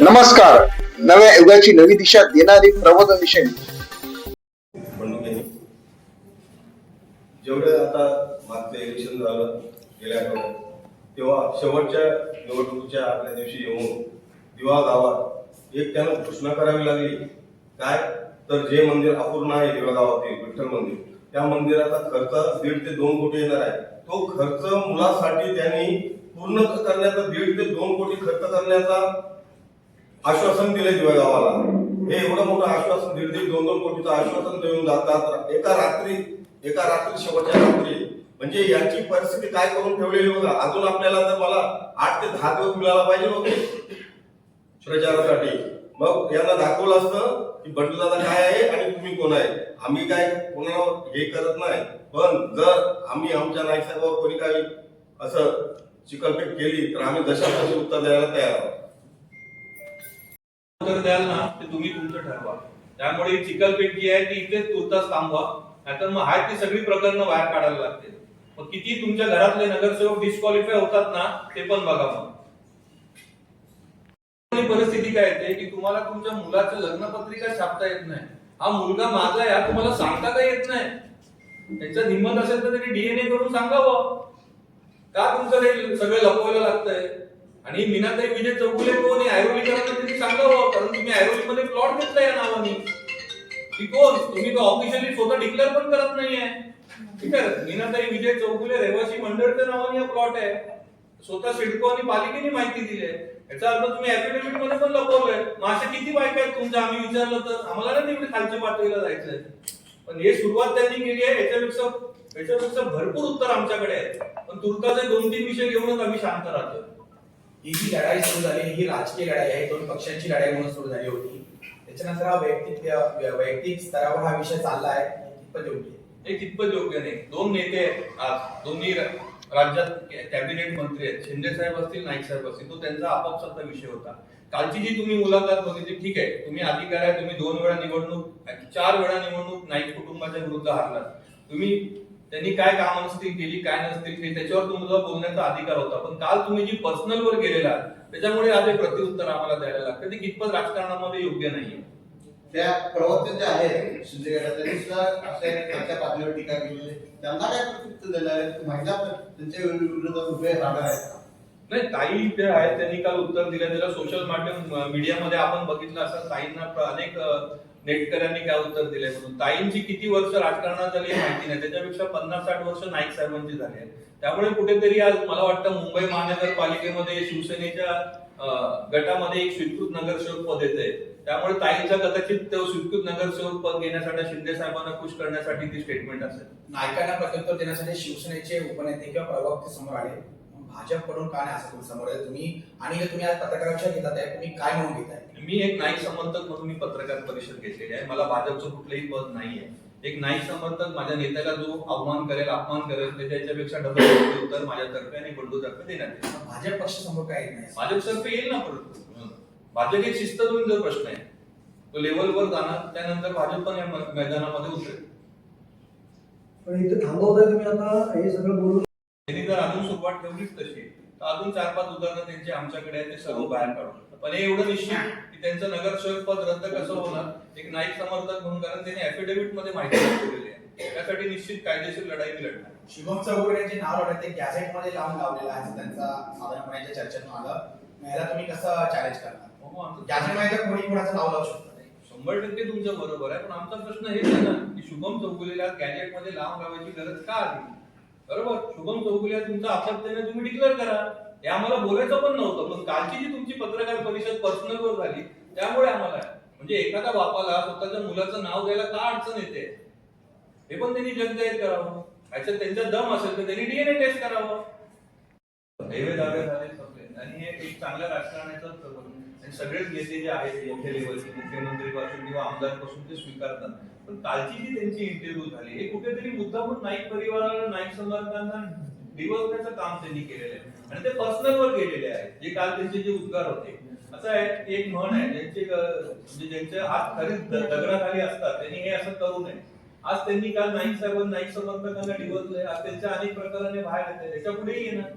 नमस्कार. नव्या युगाची नवी दिशा देणारी प्रबोधन विषय जेवढे जेवढं आता मागचं इलेक्शन झालं गेल्या तेव्हा शेवटच्या निवडणुकीच्या आदल्या दिवशी येऊन दिवा गावात एक त्यानं घोषणा करावी लागली. काय? तर जे मंदिर अपूर्ण आहे दिवा गावातील विठ्ठल मंदिर त्या मंदिराचा खर्च दीड ते दोन कोटी येणार आहे. तो खर्च मुलासाठी त्यांनी पूर्ण करण्याचा दीड ते दोन कोटी खर्च करण्याचा आश्वासन दिले दिवा गावाला. हे एवढं मोठं आश्वासन दीड दीड दोन दोन कोटीचं आश्वासन देऊन जातात. एका रात्री एका रात्री शेवटच्या रात्री. म्हणजे याची परिस्थिती काय करून ठेवलेली बघा. अजून आपल्याला तर मला आठ ते दहा दिवस मिळाला पाहिजे होते प्रचारासाठी मग यांना दाखवलं असतं की बंडूदादा काय आहे आणि तुम्ही कोण आहे? आम्ही काय कोणाला हे करत नाही. पण जर आम्ही आमच्या नाईक साहेबावर कोणी काही असं चिकलपेट केली तर आम्ही जशा तशी उत्तर द्यायला तयार आहोत? उत्तर द्याल ना ते तुम्ही तुमचं ठरवा. त्यामुळे ही चिकलपेट जी आहे ती इथेच तुर्तास थांबवा. नाहीतर मग आहेत ती सगळी प्रकरणं बाहेर काढायला लागतील. मग किती तुमच्या घरातले नगरसेवक डिस्क्वालिफाय होतात ना ते पण बघा मग. परिस्थिती काय येते की तुम्हाला तुमच्या मुलाचं लग्नपत्रिका छापता येत नाही. हा मुलगा माझा आहे तुम्हाला सांगता का येत नाही? त्यांचं हिंमत असेल तर त्यांनी डीएनए करून सांगावं. का तुमचं हे सगळं लपवायला लागतंय? आणि मीनाताई विजय चौगुले कोण आहे? ऐरोलीकरांना त्यांनी सांगावं कारण तुम्ही ऐरोलीमध्ये प्लॉट घेतला या नावाने. ती कोण तुम्ही तो ऑफिशियली स्वतः डिक्लेअर पण करत नाहीये. ठीक आहे मीनाताई विजय चौगुले रहिवासी मंडळच्या नावाने हा प्लॉट आहे. स्वतः सिडको आणि पालिकेने माहिती दिली आहे याचा अर्थ तुम्ही ऍफिडेव्हिटमध्ये पण लपवलंय. मग अशा किती बायका आहेत तुमच्या? आम्ही विचारलं तर आम्हाला नाही तिकडे खालच्या पातळीला जायचंय. पण हे सुरुवात त्यांनी केली आहे. याच्यापेक्षा याच्यापेक्षा भरपूर उत्तर आमच्याकडे आहे पण तुर्ताचे दोन तीन विषय घेऊनच आम्ही शांत राहतो ही जी लढाई सुरू झाली ही राजकीय लढाई आहे दोन पक्षांची लढाई म्हणून सुरू झाली होती त्याच्यानंतर हा वैयक्तिक वैयक्तिक स्तरावर हा विषय चालला आहे कितपत योग्य हे कितपत योग्य नाही. दोन नेते आहेत. आज दोन्ही राज्यात कॅबिनेट मंत्री आहेत. शिंदे साहेब असतील नाईक साहेब असतील तो त्यांचा आपापसातला विषय होता. कालची जी तुम्ही मुलाखत बघितली ठीक आहे. तुम्ही अधिकार आहे तुम्ही दोन वेळा निवडणूक चार वेळा निवडणूक नाईक कुटुंबाच्या विरुद्ध हारलात. तुम्ही त्यांनी काय काम नसतील केली काय नसतील ते त्याच्यावर तुम्हाला बोलण्याचा अधिकार होता. पण काल तुम्ही जी पर्सनल वर गेलेला त्याच्यामुळे आज हे प्रत्युत्तर आम्हाला द्यायला लागतं. ते कितपत राजकारणामध्ये योग्य नाहीये? त्या प्रवक्ते जे आहेत शिंदे गटात त्यांनी सुद्धा खालच्या पातळीवर टीका केलेली आहे. त्यांना काय प्रत्युत्तर देणार आहे महिला त्यांच्या विरोधात उभे राहणार आहेत? नाही ताई जे आहेत. त्यांनी काल उत्तर दिलं. त्याला सोशल माध्यम मीडियामध्ये आपण बघितलं असं ताईंना अनेक नेटकरांनी नेटकऱ्यांनी काय उत्तर दिलंय म्हणून? ताईंची किती वर्ष राजकारणात झाली माहिती नाही. त्याच्यापेक्षा पन्नास साठ वर्ष नाईक साहेबांची झाली आहेत त्यामुळे कुठेतरी आज मला वाटतं मुंबई महानगरपालिकेमध्ये शिवसेनेच्या गटामध्ये एक स्वीकृत नगरसेवक पद येते त्यामुळे ताईंचा कदाचित तो स्वीकृत नगरसेवक पद घेण्यासाठी शिंदे साहेबांना खुश करण्यासाठी ती स्टेटमेंट असेल. नायकांना प्रत्युत्तर देण्यासाठी शिवसेनेचे उपनेते किंवा प्रवक्ते समोर आले. भाजपकडून काय नाही असं तुम्ही समोर आहे? तुम्ही आणि तुम्ही आज पत्रकारांच्या घेतात आहे तुम्ही काय म्हणून घेताय मी एक नाईक समर्थक म्हणून मी पत्रकार परिषद घेतलेली आहे. मला भाजपचं कुठलंही पद नाहीये एक नाईक समर्थक माझ्या नेत्याला जो अवमान करेल अपमान करेल ते त्याच्यापेक्षा डबल उत्तर माझ्यातर्फे आणि बंडूतर्फे देण्यात येईल. भाजप पक्ष समोर काय येत नाही भाजपतर्फे येईल ना परत? भाजप एक शिस्तबद्ध जो प्रश्न आहे तो लेवलवर जाणार त्यानंतर भाजप पण या मैदानामध्ये उतरेल. पण इथे थांबवताय तुम्ही आता हे सगळं बोलून त्यांनी जर अजून सुरुवात ठेवलीच तशी. तर अजून चार पाच उदाहरणं त्यांची आमच्याकडे ते सर्व बाहेर काढून पण हे एवढं निश्चित की त्यांचं नगरसेवक पद रद्द कसं होणार एक नाईक समर्थक म्हणून कारण त्यांनी affidavit मध्ये माहिती दाखवलेली आहे. त्यासाठी निश्चित कायदेशीर लढाई मी लढणार. शुभम चौगुले यांचे नाव लढत ते गॅझेटमध्ये लावून लावलेलं आहे त्यांचा साधारणपणे चर्चेतून आलं. ह्याला तुम्ही कसं चॅलेंज करणार? हो, आमचं- गॅझेटमध्ये कोणी कोणाचं नाव लावू शकतं शंभर टक्के तुमचं बरोबर आहे पण आमचा प्रश्न हेच आहे ना की शुभम चौगुलेला गॅजेटमध्ये लावून लावायची गरज का आली बरोबर? शुभम चौगुले तुमचं आपत्तीने तुम्ही डिक्लेअर करा. हे आम्हाला बोलायचं पण नव्हतं. पण कालची जी तुमची पत्रकार परिषद पर्सनल वर झाली त्यामुळे आम्हाला म्हणजे एखाद्या बापाला स्वतःच्या मुलाचं नाव द्यायला का अडचण येते? हे पण त्यांनी जगजाहीर करावं. याच्यात त्यांचा दम असेल तर त्यांनी डीएनए टेस्ट करावं. दैवे दावे झाले सगळे आणि हे एक चांगल्या राजकारणाचं आणि सगळेच नेते जे आहेत मोठ्या लेवलचे मुख्यमंत्री पासून किंवा आमदारपासून ते स्वीकारतात. पण कालची जी त्यांची इंटरव्ह्यू झाली हे कुठेतरी मुद्दा पण नाईक परिवाराला नाईक समर्थकांना डिवचण्याचं काम त्यांनी केलेलं आहे. आणि ते पर्सनल वर केलेले आहे जे काल त्यांचे जे उद्गार होते. असं आहे एक म्हण आहे ज्यांचे म्हणजे ज्यांचे हात खरीच दगडाखाली असतात त्यांनी हे असं करू नये. आज त्यांनी काल नाईक साहेब नाईक समर्थकांना डिवचलंय आज त्यांच्या अनेक प्रकाराने बाहेर येते त्याच्या पुढेही येणार.